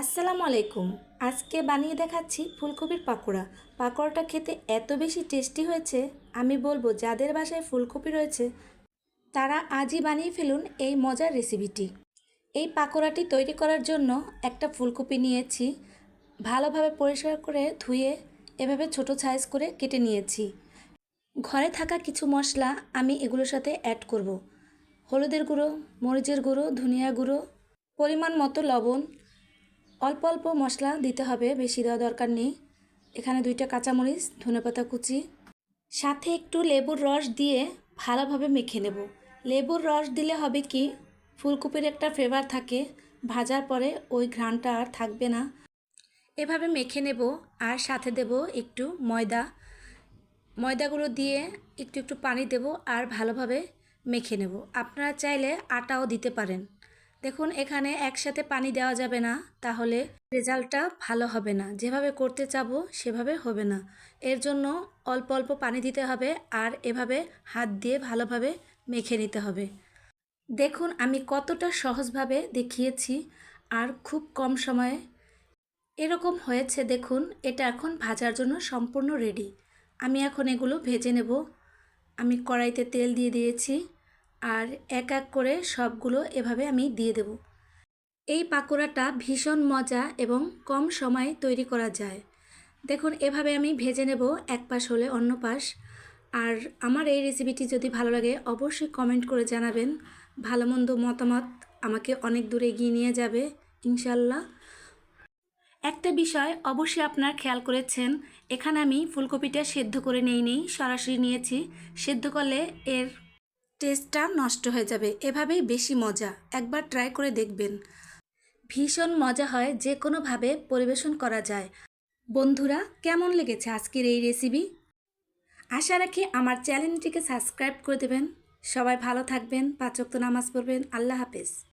আসসালামু আলাইকুম। আজকে বানিয়ে দেখাচ্ছি ফুলকপির পাকোড়া। পাকোড়াটা খেতে এত বেশি টেস্টি হয়েছে, আমি বলব যাদের বাসায় ফুলকপি রয়েছে, তারা আজই বানিয়ে ফেলুন এই মজার রেসিপিটি। এই পাকোড়াটি তৈরি করার জন্য একটা ফুলকপি নিয়েছি, ভালোভাবে পরিষ্কার করে ধুয়ে এভাবে ছোট সাইজ করে কেটে নিয়েছি। ঘরে থাকা কিছু মশলা আমি এগুলোর সাথে অ্যাড করব। হলুদের গুঁড়ো, মরিচের গুঁড়ো, ধনিয়া গুঁড়ো, পরিমাণ মতো লবণ অল্প অল্প মশলা দিতে হবে, বেশি দেওয়া দরকার নেই। এখানে দুইটা কাঁচামরিচ, ধনেপাতা কুচি। সাথে একটু লেবুর রস দিয়ে ভালোভাবে মেখে নেব। লেবুর রস দিলে হবে কি, ফুলকপির একটা ফ্লেভার থাকে, ভাজার পরে ওই ঘ্রাণটা আর থাকবে না। এভাবে মেখে নেব আর সাথে দেব একটু ময়দা। ময়দাগুলো দিয়ে একটু একটু পানি দেব আর ভালোভাবে মেখে নেব। আপনারা চাইলে আটাও দিতে পারেন। দেখুন, এখানে একসাথে পানি দেওয়া যাবে না, তাহলে রেজাল্টটা ভালো হবে না। যেভাবে করতে চাবো, সেভাবে হবে না। এর জন্য অল্প অল্প পানি দিতে হবে আর এভাবে হাত দিয়ে ভালোভাবে মেখে নিতে হবে। দেখুন, আমি কতটা সহজভাবে দেখিয়েছি আর খুব কম সময়ে। এরকম হয়েছে, দেখুন, এটা এখন ভাজার জন্য সম্পূর্ণ রেডি আমি এখন এগুলো ভেজে নেব। আমি কড়াইতে তেল দিয়ে দিয়েছি। আর এক এক করে সবগুলো এভাবে আমি দিয়ে দেব। এই পাকোড়াটা ভীষণ মজা এবং কম সময়ে তৈরি করা যায়। দেখুন, এভাবে আমি ভেজে নেব এক পাশ হলে অন্য পাশ। আর আমার এই রেসিপিটি যদি ভালো লাগে, অবশ্যই কমেন্ট করে জানাবেন। ভালো মন্দ মতামত আমাকে অনেক দূরে এগিয়ে নিয়ে যাবে ইনশাল্লাহ একটা বিষয় অবশ্যই আপনার খেয়াল করেছেন, এখানে আমি ফুলকপিটা সেদ্ধ করে নেই নেই সরাসরি নিয়েছি। সেদ্ধ করলে এর টেস্টটা নষ্ট হয়ে যাবে। এভাবেই বেশি মজা। একবার ট্রাই করে দেখবেন। ভীষণ মজা হয় যে কোনোভাবে পরিবেশন করা যায়। বন্ধুরা, কেমন লেগেছে আজকের এই রেসিপি আশা রাখি আমার চ্যানেলটিকে সাবস্ক্রাইব করে দেবেন। সবাই ভালো থাকবেন পাচক তো নামাজ পড়বেন। আল্লাহ হাফেজ।